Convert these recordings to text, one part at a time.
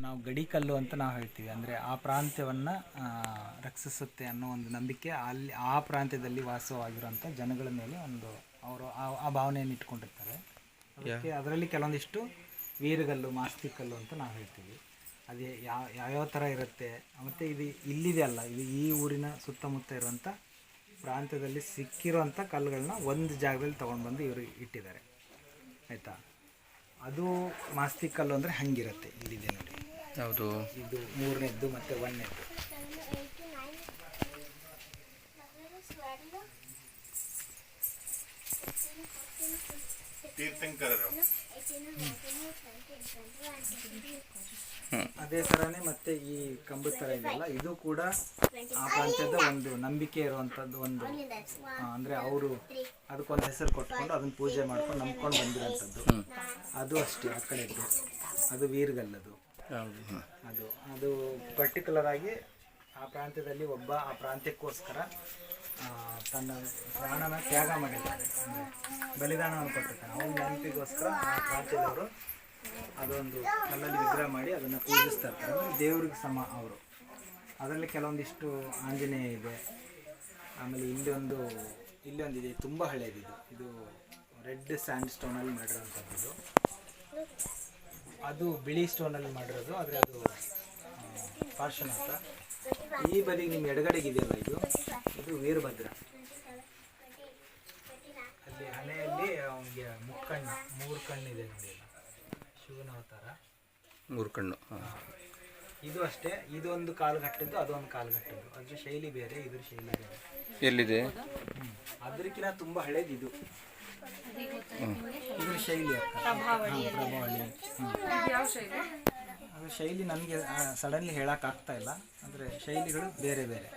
ನಾವು ಗಡಿಕಲ್ಲು ಅಂತ ನಾವು ಹೇಳ್ತೀವಿ. ಅಂದರೆ ಆ ಪ್ರಾಂತ್ಯವನ್ನು ರಕ್ಷಿಸುತ್ತೆ ಅನ್ನೋ ಒಂದು ನಂಬಿಕೆ ಅಲ್ಲಿ ಆ ಪ್ರಾಂತ್ಯದಲ್ಲಿ ವಾಸವಾಗಿರುವಂಥ ಜನಗಳ ಮೇಲೆ ಒಂದು ಅವರು ಆ- ಆ ಭಾವನೆಯನ್ನು ಇಟ್ಕೊಂಡಿರ್ತಾರೆ. ಅದಕ್ಕೆ ಅದರಲ್ಲಿ ಕೆಲವೊಂದಿಷ್ಟು ವೀರಗಲ್ಲು ಮಾಸ್ತಿಕಲ್ಲು ಅಂತ ನಾವು ಹೇಳ್ತೀವಿ. ಅದೇ ಯಾವ ಯಾವ್ಯಾವ ಥರ ಇರುತ್ತೆ ಮತ್ತು ಇದು ಇಲ್ಲಿದೆ ಅಲ್ಲ ಇದು ಈ ಊರಿನ ಸುತ್ತಮುತ್ತ ಇರುವಂಥ ಪ್ರಾಂತ್ಯದಲ್ಲಿ ಸಿಕ್ಕಿರುವಂಥ ಕಲ್ಲುಗಳನ್ನ ಒಂದು ಜಾಗದಲ್ಲಿ ತೊಗೊಂಡು ಬಂದು ಇವರು ಇಟ್ಟಿದ್ದಾರೆ. ಆಯಿತಾ? ಅದು ಮಾಸ್ತಿ ಕಲ್ಲು ಅಂದರೆ ಹಂಗಿರುತ್ತೆ ಇಲ್ಲಿದೆ ನೋಡಿ. ಯಾವುದು ಇದು ಮೂರನೇದ್ದು ಮತ್ತು ಒಂದನೇದ್ದು. ಅದೇ ಥರನೇ ಮತ್ತೆ ಈ ಕಂಬದ ಥರ ಇದೆಯಲ್ಲ ಇದು ಕೂಡ ಆ ಪ್ರಾಂತ್ಯದ ಒಂದು ನಂಬಿಕೆ ಇರುವಂಥದ್ದು ಒಂದು ಅಂದ್ರೆ ಅವರು ಅದಕ್ಕೊಂದು ಹೆಸರು ಕೊಟ್ಕೊಂಡು ಅದನ್ನ ಪೂಜೆ ಮಾಡ್ಕೊಂಡು ನಂಬ್ಕೊಂಡು ಬಂದಿರೋಂಥದ್ದು ಅದು ಅಷ್ಟೇ ಆ ಕಡೆ ಅದು ವೀರ್ಗಲ್ಲದು. ಅದು ಅದು ಪರ್ಟಿಕ್ಯುಲರ್ ಆಗಿ ಆ ಪ್ರಾಂತ್ಯದಲ್ಲಿ ಒಬ್ಬ ಆ ಪ್ರಾಂತ್ಯಕ್ಕೋಸ್ಕರ ತನ್ನ ಪ್ರಾಣನ ತ್ಯಾಗ ಮಾಡಿದ್ದಾನೆ ಬಲಿದಾನವನ್ನು ಕೊಟ್ಟಿರ್ತಾನೆ ಅವನ ನೆನಪಿಗೋಸ್ಕರ ಆ ಪ್ರಾಂತ್ಯದವರು ಅದೊಂದು ಕಲ್ಲಲ್ಲಿ ವಿಗ್ರಹ ಮಾಡಿ ಅದನ್ನು ಪೂಜಿಸ್ತಾ ಇರ್ತಾರೆ. ದೇವ್ರಿಗೆ ಸಮ ಅವರು. ಅದರಲ್ಲಿ ಕೆಲವೊಂದಿಷ್ಟು ಆಂಜನೇಯ ಇದೆ. ಆಮೇಲೆ ಇಲ್ಲಿ ಒಂದು, ಇಲ್ಲಿ ಒಂದಿದೆ. ತುಂಬ ಹಳೆಯದಿದು ಇದು ರೆಡ್ ಸ್ಯಾಂಡ್ ಸ್ಟೋನಲ್ಲಿ ಮಾಡಿರೋಂಥದ್ದು. ಅದು ಬಿಳಿ ಸ್ಟೋನಲ್ಲಿ ಮಾಡಿರೋದು ಆದರೆ ಅದು ಪಾರ್ಷನ್ ಅಂತ. ಈ ಬದಿ ನಿಮ್ಮ ಎಡಗಡೆಗಿದೆಯಲ್ಲ ಇದು? ಇದು ವೀರಭದ್ರ. ಅಲ್ಲಿ ಹಣೆಯಲ್ಲಿ ಅವನಿಗೆ ಮುಕ್ಕಣ್ಣ ಮೂರು ಕಣ್ಣಿದೆ ನೋಡಿ. ಶಿವನ ಅವತಾರ. ಮೂರು ಕಣ್ಣು ಇದು ಅಷ್ಟೇ ಇದೊಂದು ಕಾಲುಗಟ್ಟದ್ದು ಅದೊಂದು ಕಾಲುಗಟ್ಟದ್ದು ಅದ್ರ ಶೈಲಿ ಬೇರೆ ಇದ್ರ ಶೈಲಿ ಬೇರೆ. ಎಲ್ಲಿದೆ. ಅದಕ್ಕಿಂತ ತುಂಬ ಹಳೇದು ಇದು ಶೈಲಿ ಅಕ್ಕ. ಪ್ರಭಾವಳಿ. ಅದು ಶೈಲಿ ನನಗೆ ಸಡನ್ಲಿ ಆಗ್ತಾ ಇಲ್ಲ. ಅಂದರೆ ಶೈಲಿಗಳು ಬೇರೆ ಬೇರೆ.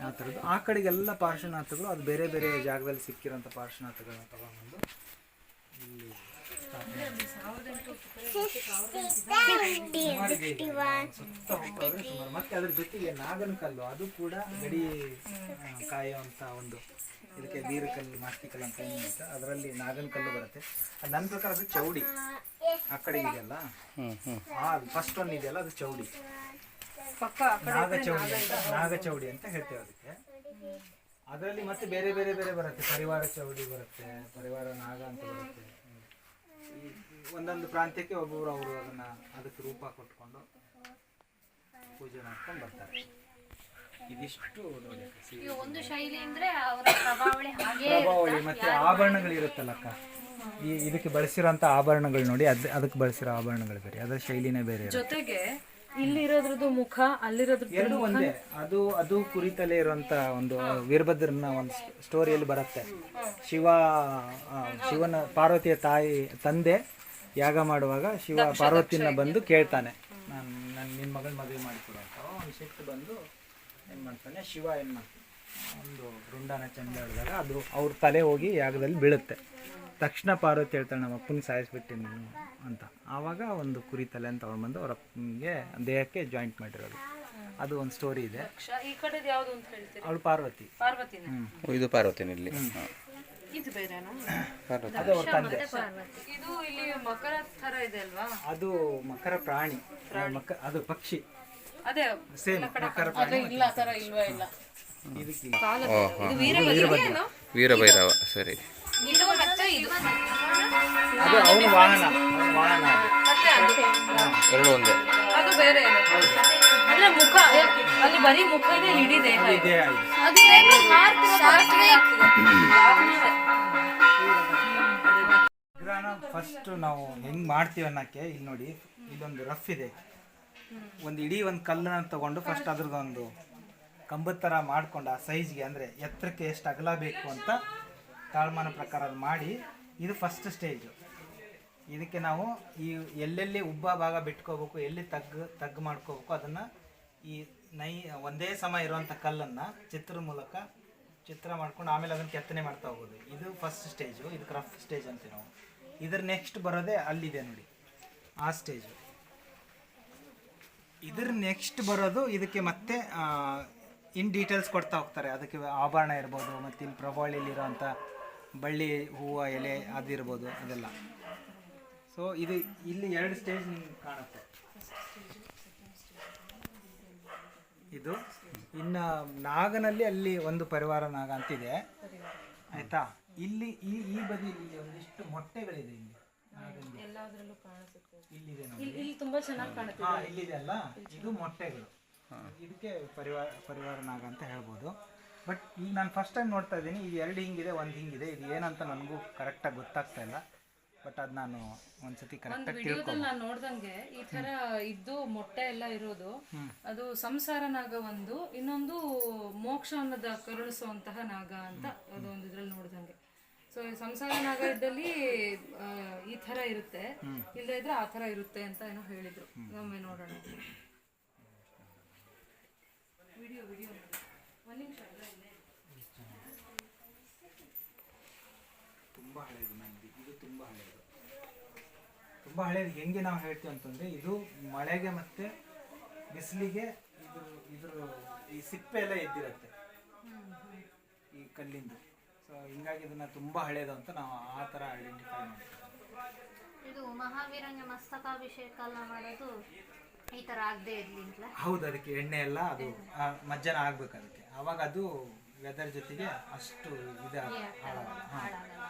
ಆ ಥರದ್ದು ಆ ಕಡೆಗೆಲ್ಲ ಪಾರ್ಶ್ವನಾಥಗಳು ಅದು ಬೇರೆ ಬೇರೆ ಜಾಗದಲ್ಲಿ ಸಿಕ್ಕಿರೋಂಥ ಪಾರ್ಶ್ವನಾಥಗಳನ್ನ ತಗೊಂಡ್ಬಂದು ಇಲ್ಲಿ ಸುತ್ತ. ಮತ್ತೆ ಅದ್ರ ಜೊತೆಗೆ ನಾಗನ ಕಲ್ಲು ಅದು ಕೂಡ ಗಡಿ ಕಾಯುವಂತ ಕಾಯುವಂಥ ಒಂದು ಇದಕ್ಕೆ ನೀರು ಮಾಸ್ತಿಕಲ್ಲು ಅಂತ ಏನು ಅಂತ ಅದರಲ್ಲಿ ನಾಗನ ಕಲ್ಲು ಬರುತ್ತೆ. ಅದು ನನ್ನ ಪ್ರಕಾರ ಅದು ಚೌಡಿ. ಆ ಕಡೆ ಇದೆಯಲ್ಲ? ಆ ಫಸ್ಟ್ ಒನ್ ಇದೆಯಲ್ಲ ಅದು ಚೌಡಿ. ನಾಗ ಚೌಡಿ ಅಂತ ನಾಗಚೌಡಿ ಅಂತ ಹೇಳ್ತೇವೆ ಅದಕ್ಕೆ. ಅದರಲ್ಲಿ ಮತ್ತೆ ಬೇರೆ ಬೇರೆ ಬೇರೆ ಬರುತ್ತೆ. ಪರಿವಾರ ಚೌಡಿ ಬರುತ್ತೆ ಪರಿವಾರ ನಾಗ ಅಂತ ಬರುತ್ತೆ. ಒಂದೊಂದು ಪ್ರಾಂತ್ಯಕ್ಕೆ ಒಬ್ಬೊಬ್ರು ಅವರು ಅದನ್ನ ಅದಕ್ಕೆ ರೂಪ ಕೊಟ್ಕೊಂಡು ಪೂಜೆ ಮಾಡ್ಕೊಂಡು ಬರ್ತಾರೆ. ಇದಿಷ್ಟು ಒಂದು ಶೈಲಿ ಅಂದ್ರೆ ಅವರ ಪ್ರಭಾವಳಿ ಹಾಗೆ ಪ್ರಭಾವಳಿ ಮತ್ತೆ ಆಭರಣಗಳು ಇರುತ್ತಲ್ಲ ಅಕ್ಕ ಈ ಇದಕ್ಕೆ ಬಳಸಿರೋಂಥ ಆಭರಣಗಳು ನೋಡಿ ಅದ್ ಅದಕ್ಕೆ ಬಳಸಿರೋ ಆಭರಣಗಳು ಬೇರೆ ಅದರ ಶೈಲಿನೇ ಬೇರೆ ಇರುತ್ತೆ. ಜೊತೆಗೆ ಇಲ್ಲಿರೋದ್ರದ್ದು ಮುಖ ಅಲ್ಲಿರೋದ್ರದ್ದು ಎರಡು ಒಂದೇ ಅದು ಅದು ಕುರಿತಲೇ ಇರುವಂತ ಒಂದು ವೀರಭದ್ರನ ಒಂದು ಸ್ಟೋರಿಯಲ್ಲಿ ಬರುತ್ತೆ. ಶಿವ ಆ, ಶಿವನ ಪಾರ್ವತಿಯ ತಾಯಿ ತಂದೆ ಯಾಗ ಮಾಡುವಾಗ ಶಿವ ಪಾರ್ವತಿನ ಬಂದು ಕೇಳ್ತಾನೆ. ನಾನು ನನ್ನ ನಿನ್ನ ಮಗಳ ಮದುವೆ ಮಾಡಿಕೊಡು ಅಂತ. ಒಂದು ಶಿಫ್ಟ್ ಬಂದು ಏನು ಮಾಡ್ತಾನೆ? ಶಿವ ಏನು ಮಾಡ್ತಾನೆ? ಒಂದು ವೃಂದಾನ ಚಂದ ಹೇಳಿದಾಗ ಅದು ಅವ್ರ ತಲೆ ಹೋಗಿ ಯಾಗದಲ್ಲಿ ಬೀಳುತ್ತೆ. ತಕ್ಷಣ ಪಾರ್ವತಿ ಹೇಳ್ತಾಳೆ ನಮ್ಮ ಅಪ್ಪನ ಸಾಯಿಸ್ಬಿಟ್ಟೆ ನೀನು ಅಂತ. ಆವಾಗ ಒಂದು ಕುರಿ ತಲೆ ಅಂತ ಬಂದು ಅವ್ರ ಅಪ್ಪನಿಗೆ ದೇಹಕ್ಕೆ ಜಾಯಿಂಟ್ ಮಾಡಿರೋದು. ಅದು ಒಂದು ಸ್ಟೋರಿ ಇದೆ. ಕ್ಷ- ಈ ಕಡೆದು ಯಾವ್ದು ಅಂತ ಹೇಳ್ತೀರಿ? ಅವಳು ಪಾರ್ವತಿ. ಇದು ಪಾರ್ವತಿ. ಅದು ಅವ್ರ ತಂದೆ. ಇದು ಇಲ್ಲಿ ಮಕರ ತರ ಇದೆ ಅಲ್ವಾ? ಅದು ಮಕರ ಪ್ರಾಣಿ. ಮಕ ಅದು ಪಕ್ಷಿ. ಅದೇ ಸೇಮ್ ಮಕರ ಪ್ರಾಣಿ ಇಲ್ಲ ಆ ತರ ಇಲ್ವಾ ಇಲ್ಲ? ಇದಕ್ಕೆ ಓ ಹಾಂ. ವೀರಭೈರವ ಸರಿ. ಇದು ಮತ್ತೆ ಇದು. ಅದು ಅವನ ವಾಹನ ಅವ್ನ ವಾಹನ ಅದು. ಮತ್ತೆ ಅದು. ಎರಡು ಒಂದೇ. ಅದು ಬೇರೆ ಇದೆ. ಅಂದ್ರೆ ಮುಖ ಅಲ್ಲಿ ಬರೀ ಮುಖ ಇದೆ ಇಲ್ಲಿ ಇಡೀ ದೇಹ ಇದೆ. ಇದೇ ಆಯ್ತು. ಅದು ಏನು ಮಾಡ್ತಿರೋ ವಿಗ್ರಹನ ಫಸ್ಟ್ ನಾವು ಹೆಂಗ್ ಮಾಡ್ತೀವಿ ಅನ್ನಕ್ಕೆ ಇಲ್ಲಿ ನೋಡಿ ಇದೊಂದು ರಫ್ ಇದೆ. ಒಂದು ಇಡೀ ಒಂದು ಕಲ್ಲನ್ನ ತಗೊಂಡು ಫಸ್ಟ್ ಅದ್ರದ್ದೊಂದು ಕಂಬದ ಥರ ಮಾಡ್ಕೊಂಡು ಆ ಸೈಜ್ಗೆ ಅಂದರೆ ಎತ್ತರಕ್ಕೆ ಎಷ್ಟು ಅಗಲ ಬೇಕು ಅಂತ ತಾಳ್ಮಾನ ಪ್ರಕಾರ ಮಾಡಿ ಇದು ಫಸ್ಟ್ ಸ್ಟೇಜು ಇದಕ್ಕೆ ನಾವು ಈ ಎಲ್ಲೆಲ್ಲಿ ಉಬ್ಬ ಭಾಗ ಬಿಟ್ಕೋಬೇಕು, ಎಲ್ಲಿ ತಗ್ಗು ತಗ್ಗು ಮಾಡ್ಕೋಬೇಕು ಅದನ್ನು ಈ ನೈ, ಒಂದೇ ಸಮ ಇರುವಂಥ ಕಲ್ಲನ್ನು ಚಿತ್ರದ ಮೂಲಕ ಚಿತ್ರ ಮಾಡ್ಕೊಂಡು ಆಮೇಲೆ ಅದನ್ನು ಕೆತ್ತನೆ ಮಾಡ್ತಾ ಹೋಗೋದು. ಇದು ಫಸ್ಟ್ ಸ್ಟೇಜು ಇದು ಕ್ರಫ್ ಸ್ಟೇಜ್ ಅಂತೀವಿ ನಾವು. ಇದ್ರ ನೆಕ್ಸ್ಟ್ ಬರೋದೇ ಅಲ್ಲಿದೆ ನೋಡಿ, ಆ ಸ್ಟೇಜು ಇದ್ರ ನೆಕ್ಸ್ಟ್ ಬರೋದು ಇದಕ್ಕೆ ಮತ್ತೆ ಇನ್ ಡೀಟೇಲ್ಸ್ ಕೊಡ್ತಾ ಹೋಗ್ತಾರೆ. ಅದಕ್ಕೆ ಆಭರಣ ಇರ್ಬೋದು, ಮತ್ತು ಇಲ್ಲಿ ಪ್ರಭಾವಳಿಲಿರೋಂಥ ಬಳ್ಳಿ, ಹೂವು, ಎಲೆ ಅದಿರ್ಬೋದು, ಅದೆಲ್ಲ. ಸೊ ಇದು ಇಲ್ಲಿ ಎರಡು ಸ್ಟೇಜ್ ನಿಮ್ಗೆ ಕಾಣುತ್ತೆ. ಇದು ಇನ್ನು ನಾಗನಲ್ಲಿ ಅಲ್ಲಿ ಒಂದು ಪರಿವಾರ ನಾಗ ಅಂತಿದೆ. ಆಯಿತಾ? ಇಲ್ಲಿ ಈ ಈ ಬದಿಯಲ್ಲಿ ಒಂದಿಷ್ಟು ಮೊಟ್ಟೆಗಳಿದೆ ಇಲ್ಲಿ. ಎಲ್ಲಾದ್ರಲ್ಲೂ ಕಾಣಿಸುತ್ತೆ. ಇಲ್ಲಿದೆ ನೋಡಿ. ಇಲ್ಲಿ ಇಲ್ಲಿ ತುಂಬಾ ಚೆನ್ನಾಗಿ ಕಾಣುತ್ತೆ ಹಾ ಇಲ್ಲಿದೆ ಅಲ್ಲ? ಇದು ಮೊಟ್ಟೆಗಳು. ಇದಕ್ಕೆ ಪರಿವಾರ ಪರಿವಾರ ನಾಗ ಅಂತ ಹೇಳ್ಬೋದು. ಬಟ್ ಈಗ ನಾನು ಫಸ್ಟ್ ಟೈಮ್ ನೋಡ್ತಾ ಇದ್ದೀನಿ. ಇದು ಎರಡು ಹಿಂಗಿದೆ ಒಂದು ಹಿಂಗಿದೆ. ಇದು ಏನಂತ ನನಗೂ ಕರೆಕ್ಟಾಗಿ ಗೊತ್ತಾಗ್ತಾ ಇಲ್ಲ. ಬಟ್ ಅದು ನಾನು ಒಂದ್ಸತಿ ಒಂದು ಕರೆಕ್ಟಾಗಿ ವಿಡಿಯೋದಲ್ಲಿ ನಾನು ನೋಡ್ದಂಗೆ ಈ ತರ ಇದ್ದು ಮೊಟ್ಟೆ ಎಲ್ಲ ಇರೋದು. ಅದು ಸಂಸಾರ ನಾಗ ಒಂದು ಇನ್ನೊಂದು ಮೋಕ್ಷ ಅನ್ನೋದ ಕರುಳಿಸುವಂತಹ ನಾಗ ಅಂತ ಅದು ಒಂದು ಇದ್ರಲ್ಲಿ ನೋಡ್ದಂಗೆ. ಸೊ ಸಂಸಾರ ನಾಗ ಇದ್ದಲ್ಲಿ ಆ, ಈ ತರ ಇರುತ್ತೆ. ಇಲ್ಲದೆ ಇದ್ರೆ ಆ ತರ ಇರುತ್ತೆ ಅಂತ ಏನೋ ಹೇಳಿದ್ರು. ಒಮ್ಮೆ ನೋಡೋಣ. ವಿಡಿಯೋ ವಿಡಿಯೋ ಒಂದ್. ತುಂಬ ನಂದಿ ಇದು ತುಂಬಾ ಹಳೇದು. ತುಂಬಾ ಹಳೇದು. ಹೆಂಗೆ ನಾವು ಹೇಳ್ತೀವಿ ಅಂತಂದ್ರೆ, ಇದು ಮಳೆಗೆ ಮತ್ತೆ ಬಿಸಿಲಿಗೆ ಇದು ಇದ್ರ ಈ ಸಿಪ್ಪೆ ಎಲ್ಲ ಎದ್ದಿರುತ್ತೆ. ಈ ಕಲ್ಲಿಂದು. ಸೊ ಹಿಂಗಾಗಿ ಇದನ್ನ ತುಂಬಾ ಹಳೇದು ಅಂತ ನಾವು ಆ ತರ ಐಡೆಂಟಿಫೈ ಮಾಡ್ತೀವಿ. ಇದು ಮಹಾವೀರಂಗೆ ಮಸ್ತಕಾಭಿಷೇಕ ಎಲ್ಲ ಮಾಡೋದು ಈ ತರ ಆಗದೆ ಇರ್ಲಿ ಹೌದು ಅದಕ್ಕೆ ಎಣ್ಣೆ ಎಲ್ಲ ಅದು ಮಜ್ಜನ ಆಗ್ಬೇಕು ಅದಕ್ಕೆ. ಅವಾಗ ಅದು ವೆದರ್ ಜೊತೆಗೆ ಅಷ್ಟು ಇದು ಹಾಳಾಗಲ್ಲ.